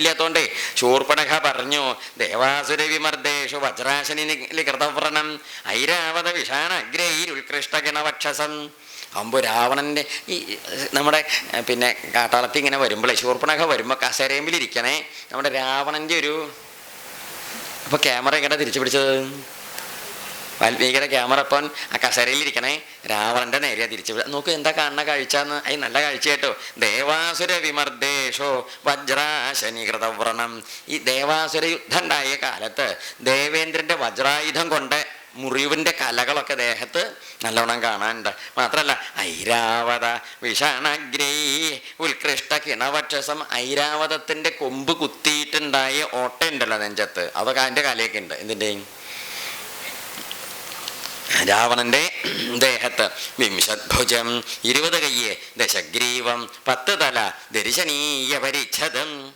ഇല്ലാത്തോണ്ടേ ശൂർപ്പണഖ പറഞ്ഞു. ദേവാസുര വിമർദ്ദേശു വജ്രാശനി കൃതവ്രണം ഐരാവത വിഷാണഗ്രൈരുത്കൃഷ്ട ഗണവക്ഷസം അമ്പു രാവണന്റെ ഈ നമ്മുടെ പിന്നെ കാട്ടാളത്തി ഇങ്ങനെ വരുമ്പോഴേ ശൂർപ്പണഖ വരുമ്പോൾ കസേരയമ്പിലിരിക്കണേ. നമ്മുടെ രാവണന്റെ ഒരു അപ്പോൾ ക്യാമറ എങ്ങനെ തിരിച്ചു പിടിച്ചത്? വാൽമീകിയുടെ ക്യാമറ അപ്പം ആ കസേരയിലിരിക്കണേ. രാവണന്റെ നേരെ തിരിച്ചു വിടാം നോക്കൂ എന്താ കാണുന്ന കാഴ്ച എന്ന് അത് നല്ല കാഴ്ച കേട്ടോ. ദേവാസുര വിമർദ്ദേശോ വജ്രാശനികൃതവ്രണം ഈ ദേവാസുര യുദ്ധം ഉണ്ടായ കാലത്ത് ദേവേന്ദ്രന്റെ വജ്രായുധം കൊണ്ട് മുറിവിന്റെ കലകളൊക്കെ ദേഹത്ത് നല്ലോണം കാണാനുണ്ട്. മാത്രമല്ല ഐരാവത വിഷാണഗ്രീ ഉത്കൃഷ്ട കിണവക്ഷസം ഐരാവതത്തിന്റെ കൊമ്പ് കുത്തിയിട്ടുണ്ടായ ഓട്ടയുണ്ടല്ലോ നെഞ്ചത്ത്. അതൊക്കെ അതിന്റെ കലയൊക്കെ ഉണ്ട്. എന്തിന്റെയും രാവണന്റെ ദേഹത്ത് വിംശദ്ഭുജം ഇരുപത് കയ്യെ ദശഗ്രീവം പത്ത് തല ദർശനീയ പരിച്ഛദം.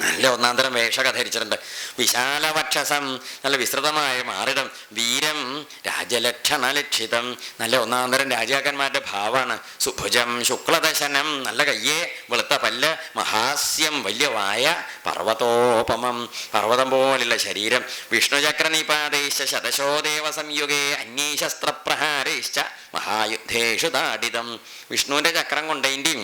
നല്ല ഒന്നാം തരം വേഷക ധരിച്ചിട്ടുണ്ട് വിശാലവക്ഷസം നല്ല വിസ്തൃതമായ മാറിടം വീരം രാജലക്ഷണ ലക്ഷിതം നല്ല ഒന്നാം തരം രാജാക്കന്മാരുടെ ഭാവമാണ്. സുഭുജം ശുക്ലദശനം നല്ല കയ്യേ വെളുത്ത പല്ല് മഹാസ്യം വലിയ വായ പർവതോപമം. പർവതം പോലുള്ള ശരീരം. വിഷ്ണുചക്രനിപാതൈശ്ച ശതശോദേവ സംയുഗേ അന്യശസ്ത്രപ്രഹാരേശ്ച മഹായുദ്ധേഷു താടിതം വിഷ്ണുവിന്റെ ചക്രം കൊണ്ടതിന്റെയും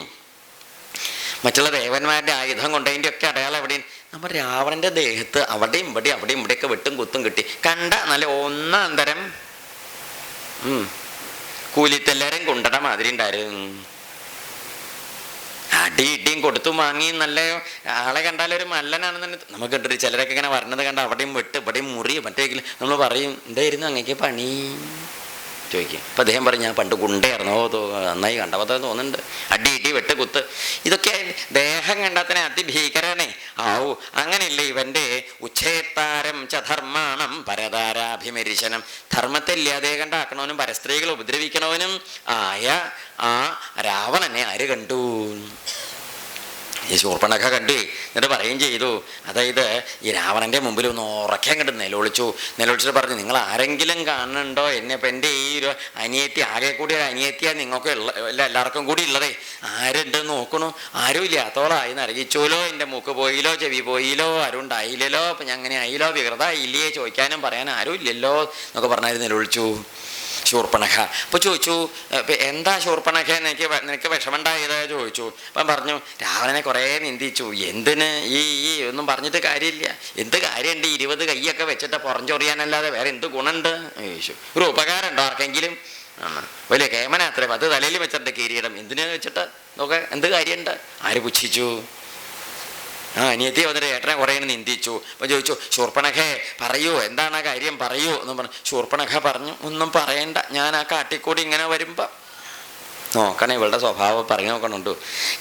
മറ്റുള്ള ദേവന്മാരുടെ ആയുധം കൊണ്ട് ഒക്കെ അടയാളം എവിടെയും. നമ്മൾ രാവണന്റെ ദേഹത്ത് അവിടെയും ഇവിടെ അവിടെയും ഇവിടെയൊക്കെ വെട്ടും കുത്തും കിട്ടി. കണ്ട നല്ല ഒന്നാം തരം ഉം, കൂലിത്തെല്ലാരും കൊണ്ടട മാതിരി ഉണ്ടായിരുന്നു. അടി ഇടിയും കൊടുത്തും വാങ്ങി നല്ല ആളെ കണ്ടാലൊരു മല്ലനാണെന്ന് നമുക്ക് കണ്ടിട്ട് ചിലരൊക്കെ ഇങ്ങനെ വരണത് കണ്ട അവിടെയും വെട്ട് ഇവിടെയും മുറി മറ്റേ നമ്മൾ പറയും എന്തായിരുന്നു അങ്ങേക്ക് പണി? ചോദിക്കും. അപ്പം അദ്ദേഹം പറഞ്ഞു ഞാൻ പണ്ട് ഗുണ്ടയായിരുന്നു. ഓ തോ നന്നായി കണ്ടപ്പോൾ തോന്നുന്നുണ്ട്. അടി ഇടി വെട്ട് കുത്ത്. ഇതൊക്കെ ദേഹം കണ്ടാത്തനെ അതിഭീകരാണേ. ആവൂ അങ്ങനെയല്ല ഇവന്റെ ഉച്ഛേത്താരം ച ധർമാണം പരതാരാഭിമരിശനം. ധർമ്മത്തെ ഇല്ലാതെ കണ്ടാക്കണവനും പരസ്ത്രീകളെ ഉപദ്രവിക്കണവനും ആയ ആ രാവണനെ ആര് കണ്ടു? ഈ ശൂർപ്പണഖ കണ്ട് എന്നിട്ട് പറയുകയും ചെയ്തു. അതായത് ഈ രാവണന്റെ മുമ്പിൽ ഒന്ന് ഉറക്കാൻ കണ്ട് നിലവിളിച്ചു. നിലവിളിച്ചിട്ട് പറഞ്ഞു നിങ്ങൾ ആരെങ്കിലും കാണുന്നുണ്ടോ? എന്നെ ഇപ്പം എന്റെ ഈ ഒരു അനിയത്തി ആകെ കൂടി ഒരു അനിയത്തിയാണ് നിങ്ങൾക്ക് ഉള്ള എല്ലാ എല്ലാവർക്കും കൂടി ഉള്ളതേ. ആരുണ്ട് നോക്കണു? ആരും ഇല്ലാത്തോളായി നരകിച്ചോലോ എന്റെ മൂക്ക് പോയില്ലോ ചെവി പോയില്ലോ ആരും ഉണ്ടായില്ലല്ലോ അപ്പം ഞാൻ അങ്ങനെ ആയില്ലോ വികൃത ഇല്ലയേ ചോദിക്കാനും പറയാനും ആരും ഇല്ലല്ലോ എന്നൊക്കെ പറഞ്ഞാൽ നിലവിളിച്ചു. ശൂർപ്പണഖ അപ്പോൾ ചോദിച്ചു എന്താ ശൂർപ്പണഖ എനിക്ക് നിനക്ക് വിഷമുണ്ടായത് ചോദിച്ചു. അപ്പം പറഞ്ഞു രാവണനെ കുറേ നിന്ദിച്ചു. എന്തിന്? ഈ ഈ ഒന്നും പറഞ്ഞിട്ട് കാര്യമില്ല. എന്ത് കാര്യമുണ്ട്? ഇരുപത് കൈയൊക്കെ വെച്ചിട്ട് പുറഞ്ചൊറിയാനല്ലാതെ വേറെ എന്ത് ഗുണമുണ്ട്? ചോദിച്ചു. ഒരു ഉപകാരം ഉണ്ടോ ആർക്കെങ്കിലും വലിയ കേമനാത്രേ. അത് തലയിൽ വെച്ചിട്ട് കിരീടം. എന്തിനാ വെച്ചിട്ട്? നോക്കാം എന്ത് കാര്യമുണ്ട്? ആര് പുച്ഛിച്ചു? ആ അനിയത്തി വന്നിട്ട് ഏട്ടനെ കുറേ നിന്ദിച്ചു. അപ്പോൾ ചോദിച്ചു ശൂർപ്പണഖേ പറയൂ എന്താണ് ആ കാര്യം? പറയൂ എന്ന് പറഞ്ഞു. ശൂർപ്പണഖ പറഞ്ഞു ഒന്നും പറയണ്ട ഞാൻ ആ കാട്ടിക്കൂടി ഇങ്ങനെ വരുമ്പോൾ നോക്കണേ ഇവളുടെ സ്വഭാവം പറഞ്ഞു നോക്കണുണ്ട്.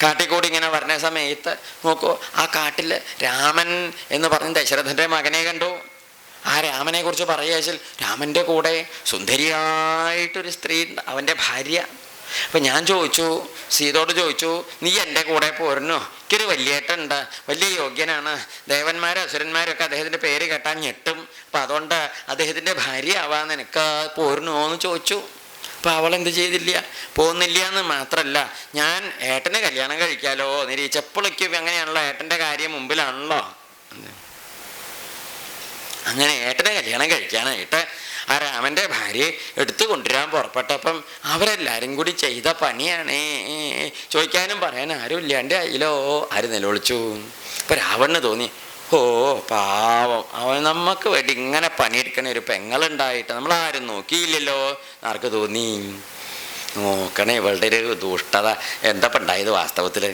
കാട്ടിക്കൂടി ഇങ്ങനെ വരുന്ന സമയത്ത് നോക്കൂ ആ കാട്ടിൽ രാമൻ എന്ന് പറഞ്ഞ ദശരഥന്റെ മകനെ കണ്ടു. ആ രാമനെ കുറിച്ച് പറയാച്ചാൽ രാമന്റെ കൂടെ സുന്ദരിയായിട്ടൊരു സ്ത്രീ അവന്റെ ഭാര്യ. അപ്പം ഞാൻ ചോദിച്ചു സീതോട് ചോദിച്ചു നീ എന്റെ കൂടെ പോരുന്നോ? എനിക്കൊരു വലിയേട്ടുണ്ട് വലിയ യോഗ്യനാണ്. ദേവന്മാരും അസുരന്മാരൊക്കെ അദ്ദേഹത്തിന്റെ പേര് കേട്ടാൽ ഞെട്ടും. അപ്പം അതുകൊണ്ട് അദ്ദേഹത്തിന്റെ ഭാര്യ ആവാൻ നിനക്ക് പോരുന്നോ എന്ന് ചോദിച്ചു. അപ്പം അവൾ എന്ത് ചെയ്തില്ല? പോകുന്നില്ല എന്ന് മാത്രമല്ല ഞാൻ ഏട്ടന് കല്യാണം കഴിക്കാലോ? നിരീച്ചപ്പോഴേക്കും അങ്ങനെയാണല്ലോ ഏട്ടന്റെ കാര്യം മുമ്പിലാണല്ലോ. അങ്ങനെ ഏട്ടനെ കല്യാണം കഴിക്കാനായിട്ട് ആ രാമന്റെ ഭാര്യയെ എടുത്തു കൊണ്ടുവരാൻ പുറപ്പെട്ടപ്പം അവരെല്ലാവരും കൂടി ചെയ്ത പണിയാണ്. ചോദിക്കാനും പറയാൻ ആരും ഇല്ലാണ്ട് അയിലോ ആര് നിലവിളിച്ചു? ഇപ്പൊ രാവണിന് തോന്നി ഓ പാവം. അവൻ നമുക്ക് വേണ്ടി ഇങ്ങനെ പണിയെടുക്കണ ഒരു പെങ്ങളുണ്ടായിട്ട് നമ്മൾ ആരും നോക്കിയില്ലല്ലോ. ആർക്ക് തോന്നി? നോക്കണേ ഇവളുടെ ഒരു ദുഷ്ടത. എന്താ ഉണ്ടായത് വാസ്തവത്തിൽ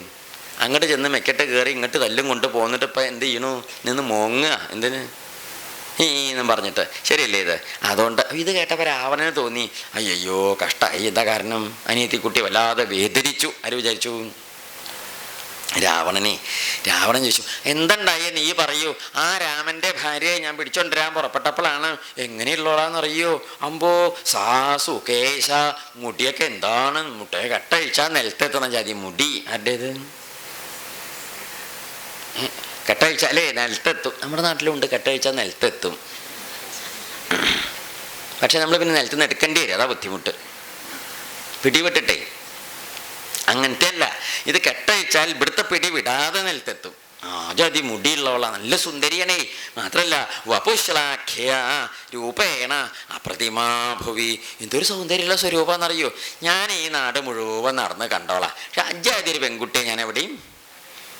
അങ്ങോട്ട് ചെന്ന് മെക്കെട്ട് കയറി ഇങ്ങോട്ട് തല്ലും കൊണ്ട് പോന്നിട്ട് ഇപ്പം എന്ത് ചെയ്യണു? നിന്ന് മോങ്ങുക എന്തിന്? ഈ എന്നും പറഞ്ഞിട്ട്. ശരിയല്ലേ ഇത്? അതുകൊണ്ട് ഇത് കേട്ടപ്പോൾ രാവണന് തോന്നി അയ്യോ കഷ്ടമായി എന്താ കാരണം? അനിയത്തിക്കുട്ടി വല്ലാതെ വേദരിച്ചു ആര് വിചാരിച്ചു? രാവണനെ. രാവണൻ ചോദിച്ചു എന്തുണ്ടായി? നീ പറയൂ. ആ രാമന്റെ ഭാര്യയെ ഞാൻ പിടിച്ചോണ്ടിരാൻ പുറപ്പെട്ടപ്പോഴാണ് എങ്ങനെയുള്ളതാണെന്നറിയോ? അമ്പോ സാസു കേശ മുടിയൊക്കെ എന്താണ്? മുട്ടയെ കട്ടഴിച്ചാൽ നിലത്തെത്തണം ജാതി. മുടി. ആരുടേത്? കെട്ടഴിച്ചാലേ നിലത്തെത്തും. നമ്മുടെ നാട്ടിലുണ്ട് കെട്ടഴിച്ചാൽ നിലത്തെത്തും. പക്ഷെ നമ്മൾ പിന്നെ നിലത്ത് നിന്ന് എടുക്കേണ്ടി വരും. അതാ ബുദ്ധിമുട്ട്. പിടിവിട്ടിട്ടേ. അങ്ങനത്തെ അല്ല ഇത് കെട്ടഴിച്ചാൽ ഇവിടുത്തെ പിടി വിടാതെ നിലത്തെത്തും. ആജാതി മുടിയുള്ളവള. നല്ല സുന്ദരിയാണേ. മാത്രല്ല വപുശ്ലാഖ്യ രൂപേണ അപ്രതിമാഭുവി. എന്തൊരു സൗന്ദര്യമുള്ള സ്വരൂപമെന്നറിയോ ഞാൻ ഈ നാട് മുഴുവൻ നടന്ന് കണ്ടോളാം. പക്ഷെ അജാതി ഒരു പെൺകുട്ടിയെ ഞാൻ എവിടെയും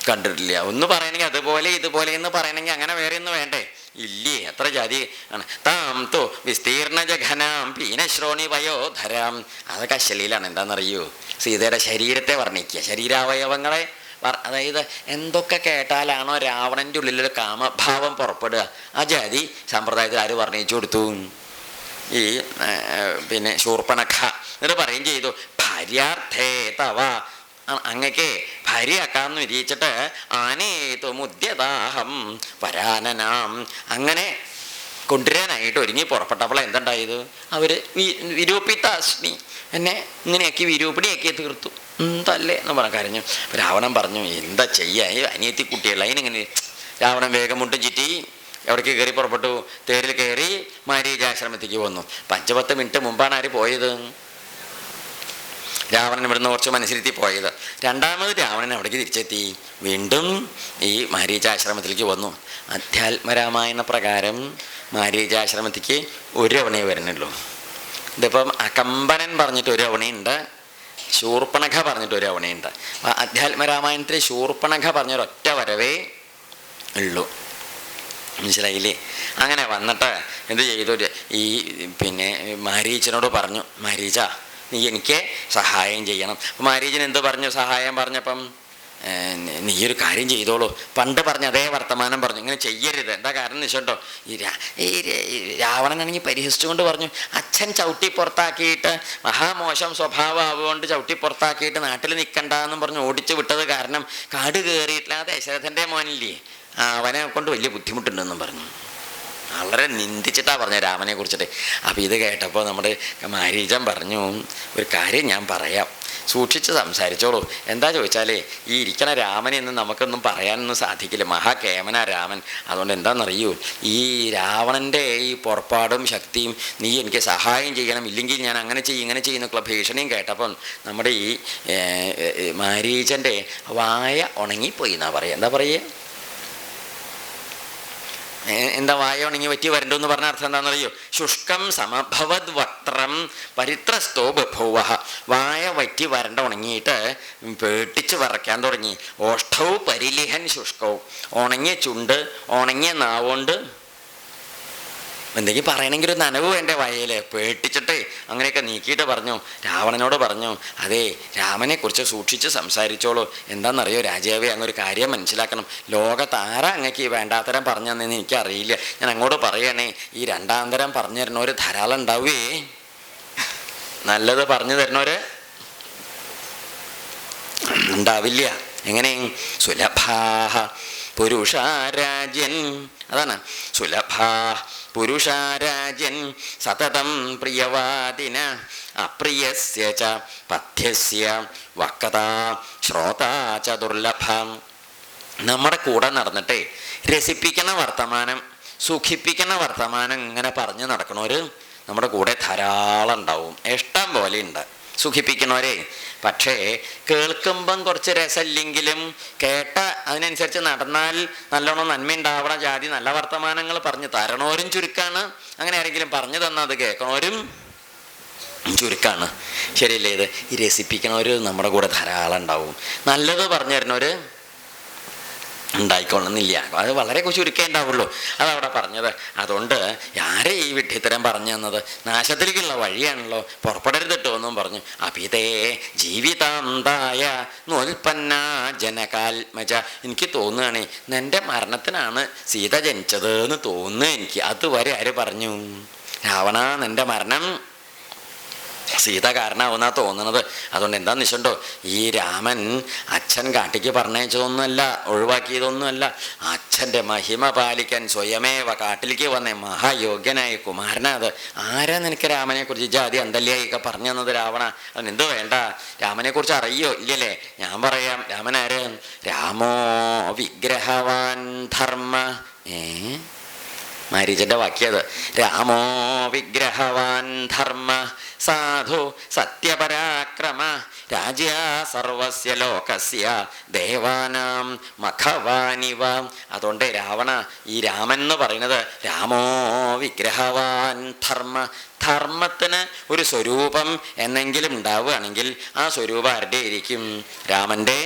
കണ്ടിട്ടില്ല. ഒന്ന് പറയണമെങ്കിൽ അതുപോലെ ഇതുപോലെ എന്ന് പറയണമെങ്കിൽ അങ്ങനെ വേറെ ഒന്നും വേണ്ടേ. ഇല്ലേ എത്ര ജാതി ആണ്. താം തോ വിസ്തീർണ ജഘനാം പീനശ്രോണി വയോധരാം. അതൊക്കെ അശ്ലീലാണ്. എന്താണെന്നറിയോ? സീതയുടെ ശരീരത്തെ വർണിക്കുക. ശരീരാവയവങ്ങളെ അതായത് എന്തൊക്കെ കേട്ടാലാണോ രാവണന്റെ ഉള്ളിലൊരു കാമഭാവം പുറപ്പെടുക. ആ ജാതി സമ്പ്രദായത്തിൽ ആര് വർണിച്ചു കൊടുത്തു? ഈ പിന്നെ ശൂർപ്പണഖ. എന്നിട്ട് പറയും ചെയ്തു. ഭാര്യാർത്ഥേ തവ അങ്ങക്ക് ഭാര്യയാക്കാന്ന് വിരിയിച്ചിട്ട് ആനേതു മുദ്യതാഹം വരാനനാം. അങ്ങനെ കൊണ്ടുവരാനായിട്ട് ഒരുങ്ങി പുറപ്പെട്ടപ്പോൾ എന്തുണ്ടായത്? അവർ വിരൂപിത്താസ്മി എന്നെ ഇങ്ങനെയാക്കി വിരൂപിണിയാക്കി തീർത്തു. എന്തല്ലേ എന്ന് പറഞ്ഞ കരഞ്ഞു. രാവണൻ പറഞ്ഞു എന്താ ചെയ്യാ? അനിയത്തി കുട്ടിയല്ല അതിനിങ്ങനെ രാവണൻ വേഗം മുട്ടും ചുറ്റി എവിടേക്ക് കയറി പുറപ്പെട്ടു. തേരിൽ കയറി മാരീജാശ്രമത്തേക്ക് വന്നു. പഞ്ചപത്ത് മിനിറ്റ് മുമ്പാണ് ആര് പോയത്? രാവണൻ ഇവിടുന്ന് കുറച്ച് മനസ്സിരുത്തി പോയത്. രണ്ടാമത് രാവണൻ അവിടേക്ക് തിരിച്ചെത്തി. വീണ്ടും ഈ മാരീചാശ്രമത്തിലേക്ക് വന്നു. അധ്യാത്മരാമായണ പ്രകാരം മാരീചാശ്രമത്തിലേക്ക് ഒരു അവണയെ വരുന്നുള്ളൂ. ഇതിപ്പം അകമ്പനൻ പറഞ്ഞിട്ട് ഒരു അവണയുണ്ട്. ശൂർപ്പണഖ പറഞ്ഞിട്ട് ഒരു അവണയുണ്ട്. അപ്പം അധ്യാത്മരാമായണത്തിൽ ശൂർപ്പണഖ പറഞ്ഞൊരൊറ്റ വരവേ ഉള്ളൂ. മനസ്സിലായില്ലേ? അങ്ങനെ വന്നിട്ട് എന്ത് ചെയ്തു? ഈ പിന്നെ മാരീച്ചനോട് പറഞ്ഞു മാരീച്ച നീ എനിക്ക് സഹായം ചെയ്യണം. അപ്പം മാരീജൻ എന്ത് പറഞ്ഞു? സഹായം പറഞ്ഞപ്പം "ഏ, നീ- ഒരു കാര്യം ചെയ്തോളൂ. പണ്ട് പറഞ്ഞ അതേ വർത്തമാനം പറഞ്ഞു. ഇങ്ങനെ ചെയ്യരുത്. എന്താ കാരണം എന്ന് വെച്ചിട്ടോ ഈ രാവണനാണെങ്കിൽ പരിഹസിച്ചുകൊണ്ട് പറഞ്ഞു അച്ഛൻ ചവിട്ടി പുറത്താക്കിയിട്ട് മഹാമോശം സ്വഭാവമാവുകൊണ്ട് ചവിട്ടി പുറത്താക്കിയിട്ട് നാട്ടിൽ നിൽക്കണ്ട നിൽക്കണ്ടെന്നും പറഞ്ഞ് ഓടിച്ചു വിട്ടത് കാരണം കാട് കയറിയിട്ടില്ല ദശരഥന്റെ മോനില്ലേ അവനെ കൊണ്ട് വലിയ ബുദ്ധിമുട്ടുണ്ടെന്നും പറഞ്ഞു. വളരെ നിന്ദിച്ചിട്ടാണ് പറഞ്ഞ രാമനെ കുറിച്ചിട്ട്. അപ്പം ഇത് കേട്ടപ്പോൾ നമ്മുടെ മാരീചൻ പറഞ്ഞു ഒരു കാര്യം ഞാൻ പറയാം. സൂക്ഷിച്ച് സംസാരിച്ചോളൂ. എന്താ ചോദിച്ചാലേ ഈ ഇരിക്കണ രാമനെന്ന് നമുക്കൊന്നും പറയാനൊന്നും സാധിക്കില്ല. മഹാകേമന രാമൻ. അതുകൊണ്ട് എന്താണെന്നറിയൂ ഈ രാവണന്റെ ഈ പുറപ്പാടും ശക്തിയും നീ എനിക്ക് സഹായം ചെയ്യണം. ഇല്ലെങ്കിൽ ഞാൻ അങ്ങനെ ചെയ്യും ഇങ്ങനെ ചെയ്യുന്നൊക്കെയുള്ള ഭീഷണിയും കേട്ടപ്പം നമ്മുടെ ഈ മാരീചന്റെ വായ ഉണങ്ങിപ്പോയി എന്നാ പറയുക എന്താ പറയുക എന്താ വായ ഉണങ്ങി പറ്റി വരണ്ടെന്ന് പറഞ്ഞ അർത്ഥം എന്താണെന്നറിയോ? ശുഷ്കം സമഭവത് വക്രം പരിത്രസ്തോ ബഭൂവ വായ വറ്റി വരണ്ട ഉണങ്ങിയിട്ട് പേട്ടിച്ച് വറക്കാൻ തുടങ്ങി. ഓഷ്ഠവും പരിലിഹൻ ശുഷ്കവും ഉണങ്ങിയ ചുണ്ട് ഉണങ്ങിയ നാവുകൊണ്ട് എന്തെങ്കിലും പറയണമെങ്കിൽ ഒരു നനവ് എന്റെ വായയിൽ? പേട്ടിച്ചിട്ട് അങ്ങനെയൊക്കെ നീക്കിയിട്ട് പറഞ്ഞു. രാവണനോട് പറഞ്ഞു അതെ രാമനെക്കുറിച്ച് സൂക്ഷിച്ച് സംസാരിച്ചോളൂ. എന്താണെന്നറിയോ രാജാവേ അങ്ങൊരു കാര്യം മനസ്സിലാക്കണം. ലോകത്താര അങ്ങക്ക് ഈ വേണ്ടാത്തരം പറഞ്ഞു തന്നെന്ന് എനിക്കറിയില്ല. ഞാൻ അങ്ങോട്ട് പറയണേ ഈ രണ്ടാം തരം പറഞ്ഞു തരുന്നവർ ധാരാളം ഉണ്ടാവേ. നല്ലത് പറഞ്ഞു തരുന്നവര് ഉണ്ടാവില്ല. എങ്ങനെ സുലഭാഹ പുരുഷാരാജൻ അതാണ്. സുലഭാ പുരുഷാരാജൻ സതതം പ്രിയവാദിന. അപ്രിയസ്യ ച പഥ്യസ്യ വക്കത ശ്രോതാ ച ദുർലഭം. നമ്മുടെ കൂടെ നടന്നിട്ടേ രസിപ്പിക്കുന്ന വർത്തമാനം സുഖിപ്പിക്കുന്ന വർത്തമാനം ഇങ്ങനെ പറഞ്ഞു നടക്കണവർ നമ്മുടെ കൂടെ ധാരാളം ഉണ്ടാവും. ഇഷ്ടം പോലെ ഉണ്ട്. സുഖിപ്പിക്കണവരെ പക്ഷേ കേൾക്കുമ്പം കുറച്ച് രസമില്ലെങ്കിലും കേട്ട അതിനനുസരിച്ച് നടന്നാൽ നല്ലോണം നന്മയുണ്ടാവണം ജാതി നല്ല വർത്തമാനങ്ങൾ പറഞ്ഞു തരണോരും ചുരുക്കാണ്. അങ്ങനെ ആരെങ്കിലും പറഞ്ഞു തന്നാൽ അത് കേൾക്കണവരും ചുരുക്കാണ്. ശരിയല്ലേ ഇത്? ഈ രസിപ്പിക്കണവർ നമ്മുടെ കൂടെ ധാരാളം ഉണ്ടാവും. നല്ലത് പറഞ്ഞു തരുന്നവർ ഉണ്ടായിക്കൊള്ളുന്നില്ല. അത് വളരെ ചുരുക്കേ ഉണ്ടാവുള്ളൂ. അതവിടെ പറഞ്ഞത്. അതുകൊണ്ട് ആരെ ഈ വിഡ്ഢിത്തരം പറഞ്ഞു തന്നത്? നാശത്തിലേക്കുള്ള വഴിയാണല്ലോ. പുറപ്പെടരുത് കേട്ടോ എന്നും പറഞ്ഞു. അഭിതേ ജീവിതാന്തായ നോൽപ്പന്ന ജനകാത്മജ എനിക്ക് തോന്നുകയാണ് എന്റെ മരണത്തിനാണ് സീത ജനിച്ചത് എന്ന് തോന്നുന്നു എനിക്ക്. അതുവരെ ആര് പറഞ്ഞു? രാവണ നിന്റെ മരണം സീത കാരണമാവുന്നാ തോന്നുന്നത്. അതുകൊണ്ട് എന്താ നിശുണ്ടോ? ഈ രാമൻ അച്ഛൻ കാട്ടിക്ക് പറഞ്ഞയച്ചതൊന്നുമല്ല ഒഴിവാക്കിയതൊന്നുമല്ല. അച്ഛന്റെ മഹിമ പാലിക്കാൻ സ്വയമേവ കാട്ടിലേക്ക് വന്ന. മഹായോഗ്യനായ കുമാരനാ ആരാ നിനക്ക് രാമനെക്കുറിച്ച് ജാതി അന്തല്യായിക്കെ പറഞ്ഞു തന്നത് രാവണ? എന്തോ വേണ്ട. രാമനെക്കുറിച്ച് അറിയോ? ഇല്ലല്ലേ? ഞാൻ പറയാം. രാമൻ രാമോ വിഗ്രഹവാൻ ധർമ്മ. ഏ? മാരീചന്റെ വാക്യത് രാമോ വിഗ്രഹവാൻ ധർമ്മ സാധു സത്യപരാക്രമ രാജ്യ സർവസ്യ ലോകസ്യ ദേവാനാം മഖവാനിവ. അതുകൊണ്ട് രാവണ ഈ രാമൻ എന്ന് പറയുന്നത് രാമോ വിഗ്രഹവാൻ ധർമ്മ. ധർമ്മത്തിന് ഒരു സ്വരൂപം എന്നെങ്കിലും ഉണ്ടാവുകയാണെങ്കിൽ ആ സ്വരൂപം ആരുടെ ഇരിക്കും രാമന്റെ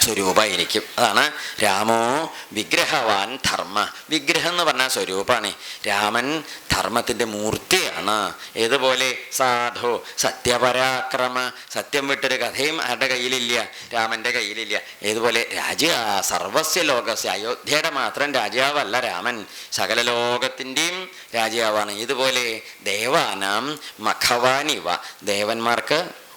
സ്വരൂപമായിരിക്കും. അതാണ് രാമോ വിഗ്രഹവാൻ ധർമ്മ. വിഗ്രഹം എന്ന് പറഞ്ഞാൽ സ്വരൂപമാണ്. രാമൻ ധർമ്മത്തിന്റെ മൂർത്തിയാണ്. ഏതുപോലെ? സാധു സത്യപരാക്രമ സത്യം വിട്ടൊരു കഥയും ആരുടെ കയ്യിലില്ല? രാമന്റെ കയ്യിലില്ല. ഏതുപോലെ? രാജ സർവസ്യ ലോകസ്യ. അയോധ്യയുടെ മാത്രം രാജാവല്ല രാമൻ. സകല ലോകത്തിന്റെയും രാജാവാണ്. ഇതുപോലെ ദേവാനാം മഖവാനിവ. ദേവന്മാർക്ക്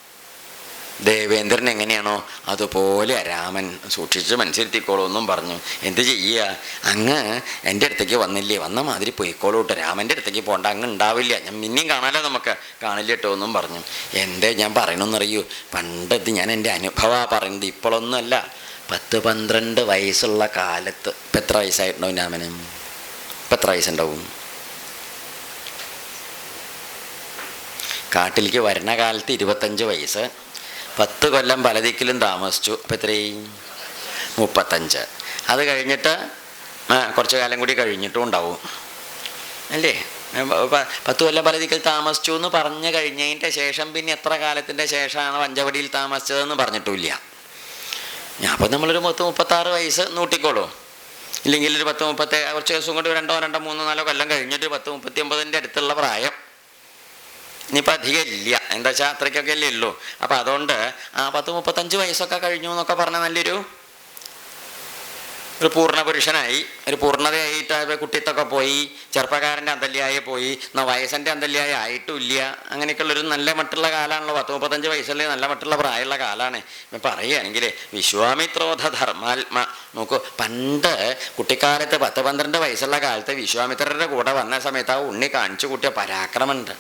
ദേവേന്ദ്രൻ എങ്ങനെയാണോ അതുപോലെ രാമൻ സൂക്ഷിച്ച് മനസ്സിരുത്തിക്കോളൂ എന്നും പറഞ്ഞു. എന്ത് ചെയ്യുക അങ്ങ് എന്റെ അടുത്തേക്ക് വന്നില്ലേ? വന്ന മാതിരി പോയിക്കോളൂ കേട്ടോ രാമന്റെ അടുത്തേക്ക് പോകണ്ട അങ്ങ് ഉണ്ടാവില്ല. ഞാൻ പിന്നെയും കാണാലോ നമുക്ക്. കാണില്ല കേട്ടോ എന്നും പറഞ്ഞു. എന്തേ ഞാൻ പറയണമെന്നറിയൂ പണ്ടത് ഞാൻ എന്റെ അനുഭവമാണ് പറയുന്നത് ഇപ്പോഴൊന്നുമല്ല. പത്ത് പന്ത്രണ്ട് വയസ്സുള്ള കാലത്ത്. ഇപ്പം എത്ര വയസ്സായിട്ടുണ്ടാവും രാമന്? ഇപ്പം എത്ര വയസ്സുണ്ടാവും? കാട്ടിലേക്ക് വരുന്ന കാലത്ത് ഇരുപത്തഞ്ച് വയസ്സ്. പത്ത് കൊല്ലം പല ദിക്കിലും താമസിച്ചു. അപ്പം എത്രയും മുപ്പത്തഞ്ച്. അത് കഴിഞ്ഞിട്ട് കുറച്ച് കാലം കൂടി കഴിഞ്ഞിട്ടും ഉണ്ടാവും. അല്ലേ? പത്ത് കൊല്ലം പല താമസിച്ചു എന്ന് പറഞ്ഞു കഴിഞ്ഞതിന്റെ ശേഷം പിന്നെ എത്ര കാലത്തിന്റെ ശേഷമാണ് പഞ്ചവടിയിൽ താമസിച്ചതെന്ന് പറഞ്ഞിട്ടില്ല അപ്പം നമ്മളൊരു പത്ത് മുപ്പത്താറ് വയസ്സ് നൂട്ടിക്കോളൂ. ഇല്ലെങ്കിൽ ഒരു പത്ത് മുപ്പത്തി കുറച്ച് ദിവസം കൊണ്ട് രണ്ടോ രണ്ടോ മൂന്നോ നാലോ കൊല്ലം കഴിഞ്ഞിട്ട് പത്ത് മുപ്പത്തി ഒമ്പതിന്റെ അടുത്തുള്ള പ്രായം. ഇനിയിപ്പോൾ അധികം ഇല്ല. എന്താ വെച്ചാൽ അത്രയ്ക്കൊക്കെ അല്ലേ ഉള്ളൂ. അപ്പം അതുകൊണ്ട് ആ പത്ത് മുപ്പത്തഞ്ച് വയസ്സൊക്കെ കഴിഞ്ഞു എന്നൊക്കെ പറഞ്ഞ നല്ലൊരു ഒരു പൂർണ പുരുഷനായി ഒരു പൂർണതയായിട്ട് കുട്ടിത്തൊക്കെ പോയി ചെറുപ്പക്കാരന്റെ അന്തല്യായി പോയി എന്നാൽ വയസ്സിന്റെ അന്തല്യായി ആയിട്ടുമില്ല. അങ്ങനെയൊക്കെയുള്ളൊരു നല്ല മട്ടുള്ള കാലമാണല്ലോ പത്ത് മുപ്പത്തഞ്ച് വയസ്സല്ലേ നല്ല മട്ടുള്ള പ്രായമുള്ള കാലമാണ് ഇപ്പം പറയുകയാണെങ്കിൽ വിശ്വാമിത്രോധ ധർമാത്മ. നോക്കൂ പണ്ട് കുട്ടിക്കാലത്ത് പത്ത് പന്ത്രണ്ട് വയസ്സുള്ള കാലത്ത് വിശ്വാമിത്രരുടെ കൂടെ വന്ന സമയത്ത് ആ ഉണ്ണി കാണിച്ചു കൂട്ടിയ പരാക്രമമുണ്ട്.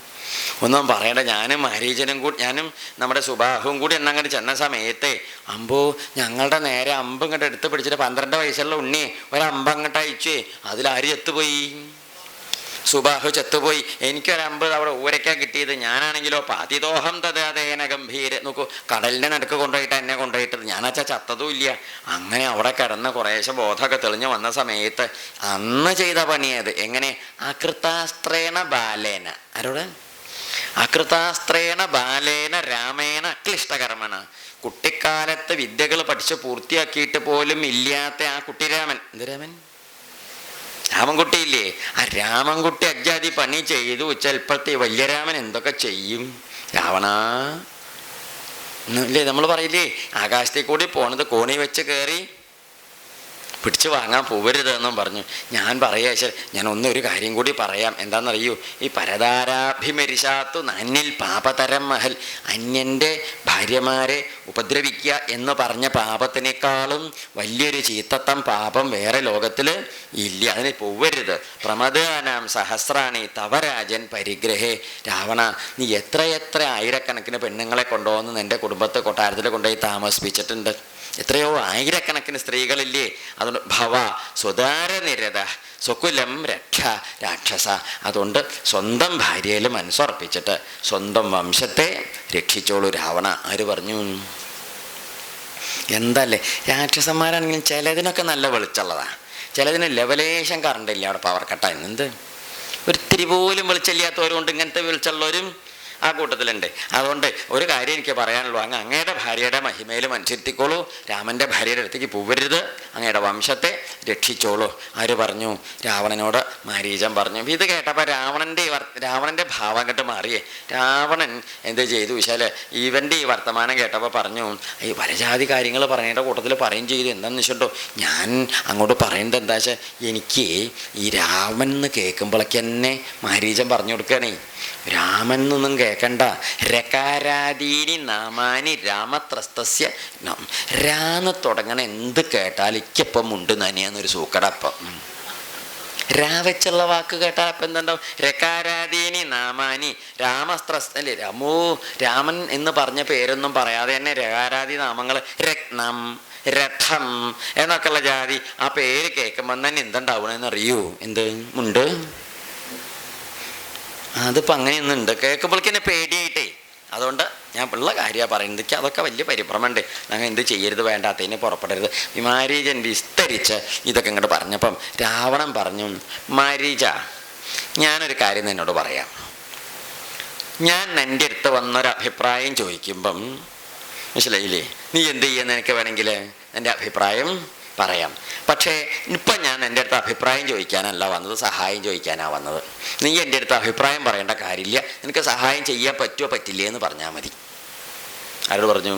ഒന്നും പറയണ്ട. ഞാനും മരീചനും കൂടി ഞാനും നമ്മുടെ സുബാഹുവും കൂടി എന്നങ്ങനെ ചെന്ന സമയത്തെ അമ്പോ ഞങ്ങളുടെ നേരെ അമ്പ് ഇങ്ങോട്ട് എടുത്ത് പിടിച്ചിട്ട് പന്ത്രണ്ട് വയസ്സുള്ള ഉണ്ണി ഒരമ്പ് അങ്ങോട്ട് അയച്ചേ അതിലാര് ചെത്തുപോയി? സുബാഹു ചത്തുപോയി. എനിക്കൊരമ്പ് അവിടെ ഊരയ്ക്കാൻ കിട്ടിയത് ഞാനാണെങ്കിലോ? പാതിദോഹം തതേന ഗംഭീര. നോക്കൂ കടലിന്റെ നടുക്ക് കൊണ്ടുപോയിട്ട് എന്നെ കൊണ്ടുപോയിട്ടത്. ഞാനച്ചാ ചത്തതും ഇല്ല. അങ്ങനെ അവിടെ കിടന്ന് കുറേശ്ശെ ബോധമൊക്കെ തെളിഞ്ഞു വന്ന സമയത്ത് അന്ന് ചെയ്ത പണിയത്? എങ്ങനെ? അകൃതാസ്ത്രേണ ബാലേന. ആരോട്? അകൃതാസ്ത്രേണ ബാലേന രാമേണ ക്ലിഷ്ടകർമ്മണ. കുട്ടിക്കാലത്ത് വിദ്യകൾ പഠിച്ച് പൂർത്തിയാക്കിയിട്ട് പോലും ഇല്ലാത്ത ആ കുട്ടിരാമൻ എന്ത് രാമൻ? രാമൻകുട്ടി ഇല്ലേ ആ രാമൻകുട്ടി അജ്ജാതി പണി ചെയ്തു. ചിലപ്പോഴത്തെ വലിയ രാമൻ എന്തൊക്കെ ചെയ്യും? രാവണ. ഇല്ലേ? നമ്മൾ പറയില്ലേ? ആകാശത്തിൽ കൂടി പോണത് കോണി വെച്ച് കയറി പിടിച്ചു വാങ്ങാൻ പോവരുതെന്നും പറഞ്ഞു. ഞാൻ പറയാ ശരി ഞാൻ ഒന്നൊരു കാര്യം കൂടി പറയാം. എന്താണെന്നറിയൂ ഈ പരതാരാഭിമരിശാത്തു നന്നിൽ പാപതരം മഹൽ അന്യന്റെ ഭാര്യമാരെ ഉപദ്രവിക്കുക എന്ന് പറഞ്ഞ പാപത്തിനേക്കാളും വലിയൊരു ചീത്തത്തം പാപം വേറെ ലോകത്തിൽ ഇല്ല. അതിന് പോവരുത്. പ്രമദാനാം സഹസ്രാണി തവരാജൻ പരിഗ്രഹേ. രാവണ നീ എത്രയെത്ര ആയിരക്കണക്കിന് പെണ്ണുങ്ങളെ കൊണ്ടുവന്ന് എന്റെ കുടുംബത്തെ കൊട്ടാരത്തിൽ കൊണ്ടുപോയി താമസിപ്പിച്ചിട്ടുണ്ട്? എത്രയോ ആയിരക്കണക്കിന് സ്ത്രീകളില്ലേ? അതുകൊണ്ട് ഭവ സ്വതാരനിരത സ്വകുലം രക്ഷ രാക്ഷസ. അതുകൊണ്ട് സ്വന്തം ഭാര്യയിൽ മനസ്സുറപ്പിച്ചിട്ട് സ്വന്തം വംശത്തെ രക്ഷിച്ചോളൂ രാവണ. ആര് പറഞ്ഞു? എന്തല്ലേ? രാക്ഷസന്മാരാണെങ്കിലും ചിലതിനൊക്കെ നല്ല വെളിച്ചുള്ളതാണ് ചിലതിന് ലെവലേശം കറണ്ടില്ല അവിടെ പവർ കട്ടായിരുന്നു എന്ത്? ഒരിത്തിരി പോലും വെളിച്ചില്ലാത്തവരുണ്ട് ഇങ്ങനത്തെ വെളിച്ചുള്ളവരും ആ കൂട്ടത്തിലുണ്ട്. അതുകൊണ്ട് ഒരു കാര്യം എനിക്ക് പറയാനുള്ളൂ. അങ്ങ് അങ്ങയുടെ ഭാര്യയുടെ മഹിമയിൽ അനുസരിത്തിക്കോളൂ രാമന്റെ ഭാര്യയുടെ അടുത്തേക്ക് പോവരുത്. അങ്ങയുടെ വംശത്തെ രക്ഷിച്ചോളൂ. ആര് പറഞ്ഞു? രാവണനോട് മാരീചൻ പറഞ്ഞു. ഇത് കേട്ടപ്പോൾ രാവണന്റെ രാവണന്റെ ഭാവം കണ്ട് മാറിയേ രാവണൻ എന്ത് ചെയ്തു വിശാൽ? ഇവന്റെ ഈ വർത്തമാനം കേട്ടപ്പോൾ പറഞ്ഞു ഈ വരജാതി കാര്യങ്ങൾ പറയേണ്ട കൂട്ടത്തിൽ പറയും ചെയ്തു. എന്താണെന്ന് വെച്ചിട്ടോ ഞാൻ അങ്ങോട്ട് പറയേണ്ടത് എന്താ വെച്ചാൽ എനിക്ക് ഈ രാമൻ എന്ന് കേൾക്കുമ്പോഴേക്ക് തന്നെ മാരീചൻ പറഞ്ഞു കൊടുക്കണേ രാമൻ എന്നൊന്നും കേൾക്കണ്ട രകാരാദീനി നാമാനി രാമത്രസ്തസ്യ രാന്ന് തുടങ്ങണ എന്ത് കേട്ടാൽ ഇക്കപ്പം ഉണ്ട് നനിയാന്നൊരു സൂക്കടപ്പം രാവച്ചുള്ള വാക്ക് കേട്ടാൽ അപ്പം എന്തുണ്ടാവും? രകാരാദീനി നാമാനി രാമസ്ത്രസ് അല്ലേ? രാമോ രാമൻ എന്ന് പറഞ്ഞ പേരൊന്നും പറയാതെ തന്നെ രകാരാദി നാമങ്ങൾ രത്നം രഥം എന്നൊക്കെയുള്ള ജാതി ആ പേര് കേൾക്കുമ്പോൾ തന്നെ എന്തുണ്ടാവണമെന്ന് അറിയൂ എന്ത്? ഉണ്ട് അതിപ്പോൾ അങ്ങനെയൊന്നുണ്ട്. കേൾക്കുമ്പോഴേക്ക് എന്നെ പേടിയായിട്ടേ. അതുകൊണ്ട് ഞാൻ ഉള്ള കാര്യമാണ് പറയുന്നത്. എനിക്ക് അതൊക്കെ വലിയ പരിഭ്രമമുണ്ട് ഞങ്ങൾ എന്ത് ചെയ്യരുത് വേണ്ടാത്തതിനെ പുറപ്പെടരുത്. മാരീജൻ വിസ്തരിച്ച് ഇതൊക്കെ ഇങ്ങോട്ട് പറഞ്ഞപ്പം രാവണൻ പറഞ്ഞു മാരീജ ഞാനൊരു കാര്യം നിന്നോട് പറയാം. ഞാൻ എന്റെ അടുത്ത് വന്നൊരഭിപ്രായം ചോദിക്കുമ്പം മനസ്സിലായില്ലേ? നീ എന്ത് ചെയ്യുന്ന എനിക്ക് വേണമെങ്കിൽ എന്റെ അഭിപ്രായം പറയാം. പക്ഷേ ഇപ്പം ഞാൻ എന്റെ അടുത്ത് അഭിപ്രായം ചോദിക്കാനല്ല വന്നത് സഹായം ചോദിക്കാനാണ് വന്നത്. നീ എന്റെ അടുത്ത് അഭിപ്രായം പറയേണ്ട കാര്യമില്ല. നിനക്ക് സഹായം ചെയ്യാൻ പറ്റുമോ പറ്റില്ലേ എന്ന് പറഞ്ഞാൽ മതി. ആരോട് പറഞ്ഞു?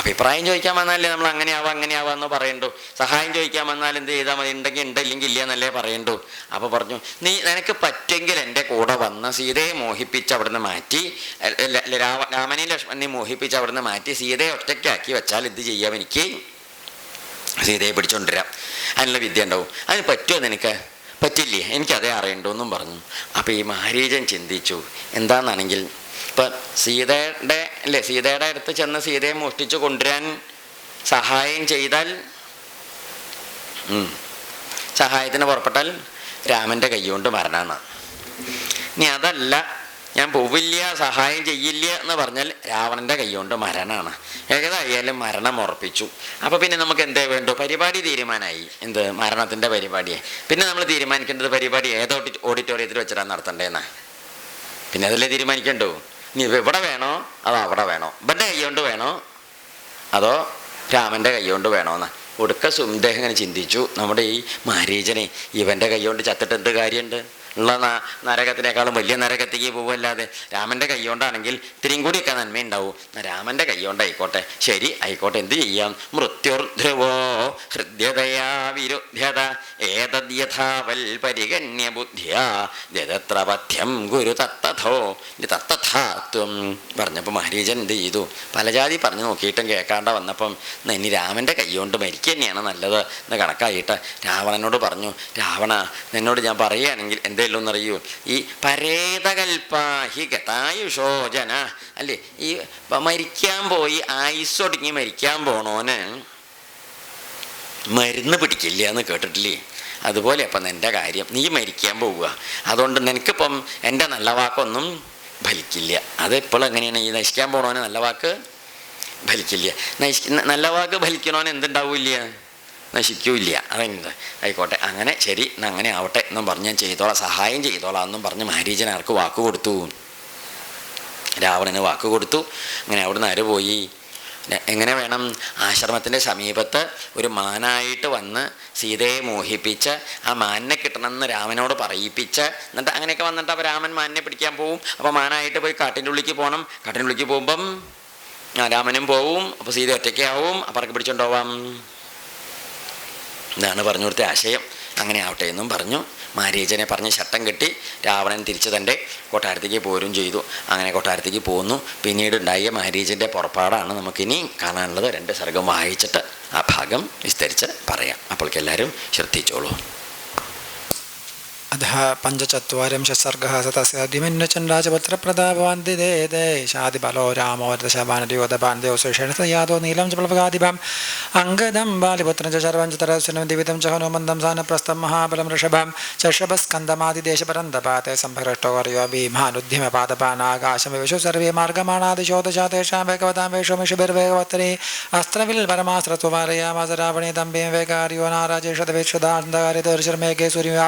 അഭിപ്രായം ചോദിക്കാൻ വന്നാലേ നമ്മൾ അങ്ങനെയാവാം അങ്ങനെയാവാമെന്നോ പറയണ്ടു? സഹായം ചോദിക്കാൻ വന്നാൽ എന്ത് ചെയ്താൽ മതി? ഉണ്ടെങ്കിൽ ഉണ്ട് ഇല്ലെങ്കിൽ ഇല്ല എന്നല്ലേ പറയണ്ടു? അപ്പോൾ പറഞ്ഞു നീ നിനക്ക് പറ്റെങ്കിൽ എന്റെ കൂടെ വന്ന് സീതയെ മോഹിപ്പിച്ച് അവിടുന്ന് മാറ്റി രാമനെയും ലക്ഷ്മണനെയും മോഹിപ്പിച്ച് അവിടുന്ന് മാറ്റി സീതയെ ഒറ്റയ്ക്കാക്കി വെച്ചാൽ ഇത് ചെയ്യാം എനിക്ക്? സീതയെ പിടിച്ചോണ്ടിരാം. അതിനുള്ള വിദ്യ ഉണ്ടാവും. അതിന് പറ്റുമോ നിനക്ക്? പറ്റില്ലേ? എനിക്കതേ അറിയണ്ടോ എന്നും പറഞ്ഞു. അപ്പോൾ ഈ മാരീജൻ ചിന്തിച്ചു എന്താണെന്നാണെങ്കിൽ ഇപ്പം സീതയുടെ അല്ലേ സീതയുടെ അടുത്ത് ചെന്ന് സീതയെ മോഷ്ടിച്ച് കൊണ്ടുവരാൻ സഹായം ചെയ്താൽ സഹായത്തിന് പുറപ്പെട്ടാൽ രാമന്റെ കൈ കൊണ്ട് മരണമാണ് ഇനി അതല്ല ഞാൻ പോവില്ല സഹായം ചെയ്യില്ല എന്ന് പറഞ്ഞാൽ രാവണന്റെ കൈകൊണ്ട് മരണമാണ് ഏതായാലും മരണം ഉറപ്പിച്ചു. അപ്പോൾ പിന്നെ നമുക്ക് എന്തേ വേണ്ടു? പരിപാടി തീരുമാനമായി എന്ത്? മരണത്തിന്റെ പരിപാടിയെ. പിന്നെ നമ്മൾ തീരുമാനിക്കേണ്ടത് പരിപാടി ഏത് ഓഡി ഓഡിറ്റോറിയത്തിൽ വെച്ചിട്ടാണ് നടത്തണ്ടേന്ന് പിന്നെ അതല്ലേ തീരുമാനിക്കണ്ടോ? ഇത് ഇവിടെ വേണോ അതോ അവിടെ വേണോ? ഇവന്റെ കൈകൊണ്ട് വേണോ? അതോ രാമന്റെ കൈകൊണ്ട് വേണോന്ന് ഒടുക്ക സുന്ദേഹം ഇങ്ങനെ ചിന്തിച്ചു. നമ്മുടെ ഈ മാരീജനെ ഇവന്റെ കൈകൊണ്ട് ചത്തിട്ട് എന്ത് കാര്യമുണ്ട്? ഉള്ള നരകത്തിനേക്കാളും വലിയ നരകത്തേക്ക് പോവല്ലാതെ രാമന്റെ കൈകൊണ്ടാണെങ്കിൽ ഇത്രയും കൂടിയൊക്കെ നന്മയുണ്ടാവും രാമന്റെ കൈകൊണ്ടായിക്കോട്ടെ. ശരി ആയിക്കോട്ടെ. എന്ത് ചെയ്യാം? മൃത്യുർധ്രുവോ ഹൃദ്യതയാ വിരുദ്ധ്യത ഏതദ്യഥാവൽ പരിഗണ്യ ബുദ്ധിയാ ഗുരു തത്തഥോ. തത്തഥാത്വം പറഞ്ഞപ്പോൾ മഹരീജൻ എന്ത് ചെയ്തു? പലജാതി പറഞ്ഞു നോക്കിയിട്ടും കേൾക്കാണ്ട വന്നപ്പം "എന്നാ ഇനി രാമന്റെ കൈകൊണ്ട് മരിക്കുക തന്നെയാണ് നല്ലത് എന്ന് കണക്കായിട്ട് രാവണനോട് പറഞ്ഞു. രാവണ എന്നോട് ഞാൻ പറയുകയാണെങ്കിൽ എന്തേലും ഒന്നറിയൂ ഈ പരേതകൽപ്പാഹി ഗതായുഷോജന അല്ലേ? ഈ മരിക്കാൻ പോയി ആയുസ്സൊടുങ്ങി മരിക്കാൻ പോണോന് മരുന്ന് പിടിക്കില്ല എന്ന് കേട്ടിട്ടില്ലേ? അതുപോലെ അപ്പം നിന്റെ കാര്യം നീ മരിക്കാൻ പോവുക. അതുകൊണ്ട് നിനക്കിപ്പം എന്റെ നല്ല വാക്കൊന്നും ഫലിക്കില്ല. അതിപ്പോൾ എങ്ങനെയാണ് ഈ നശിക്കാൻ പോണവന് നല്ല വാക്ക് ഫലിക്കില്ല. നശിക്കുന്ന നല്ല വാക്ക് ഫലിക്കണോന് എന്തുണ്ടാവില്ല? നശിക്കൂല്ല. അതെന്ത്? ആയിക്കോട്ടെ. അങ്ങനെ ശരി എന്നാൽ അങ്ങനെ ആവട്ടെ. എന്നും പറഞ്ഞ് ഞാൻ ചെയ്തോളാം. സഹായം ചെയ്തോളാം എന്നും പറഞ്ഞ് മാരീജൻ ആർക്ക് വാക്ക് കൊടുത്തു. രാവണന് വാക്ക് കൊടുത്തു. അങ്ങനെ അവിടുന്ന് ആര് പോയി? എങ്ങനെ വേണം? ആശ്രമത്തിന്റെ സമീപത്ത് ഒരു മാനായിട്ട് വന്ന് സീതയെ മോഹിപ്പിച്ച് ആ മാനിനെ കിട്ടണമെന്ന് രാമനോട് പറയിപ്പിച്ച് എന്നിട്ട് അങ്ങനെയൊക്കെ വന്നിട്ട് അപ്പോൾ രാമൻ മാനിനെ പിടിക്കാൻ പോവും. അപ്പോൾ മാനായിട്ട് പോയി കാട്ടിന്റെ ഉള്ളിലേക്ക് പോകണം കാട്ടിന്റെ ഉള്ളിലേക്ക് പോകുമ്പം രാമനും പോവും. അപ്പോൾ സീത ഒറ്റയ്ക്കാവും. അപ്പറക്ക് പിടിച്ചോണ്ടോവാം ഇതാണ് പറഞ്ഞു കൊടുത്ത ആശയം. അങ്ങനെ ആവട്ടെ എന്നും പറഞ്ഞു. മാരീജനെ പറഞ്ഞ് ശട്ടം കെട്ടി രാവണൻ തിരിച്ച് തന്റെ കൊട്ടാരത്തേക്ക് പോരും ചെയ്തു. അങ്ങനെ കൊട്ടാരത്തേക്ക് പോന്നു. പിന്നീട് ഉണ്ടായ മാരീചന്റെ പുറപ്പാടാണ് നമുക്കിനി കാണാനുള്ളത്. രണ്ട് സർഗം വായിച്ചിട്ട് ആ ഭാഗം വിസ്തരിച്ച് പറയാം. അപ്പോഴേക്കെല്ലാവരും ശ്രദ്ധിച്ചോളൂ. अधः पञ्चचत्वारिंशत् सर्गः स तस्य द्विमिन्नचण्डाचपत्रप्रदाभान् दिदे देशादिबलो रामो दशबानयोधबान्धयो सुषेण स यादो नीलं च प्लवगादिभम् अङ्गदं बालिपुत्रं च सर्वं च तरस्विनं दिवितं च हनुमन्दं सानप्रस्थं महाबलं ऋषभं चषभस्कन्दमादिदेशपरन्दपाते सम्भ्रष्टो वर्यो भीमानुद्यमपादपानाकाशमविशु सर्वे मार्गमाणादिशो दशा तेषां वेगवतां वेषोमिषुभिर्वेगवत्तरे अस्त्रविल्परमास्त्रत्वमारयामास रावणे दम्भें वेगार्यो नाराजेषदवेक्षदान्धकारिदर्शर्मेघे सूर्यव्याप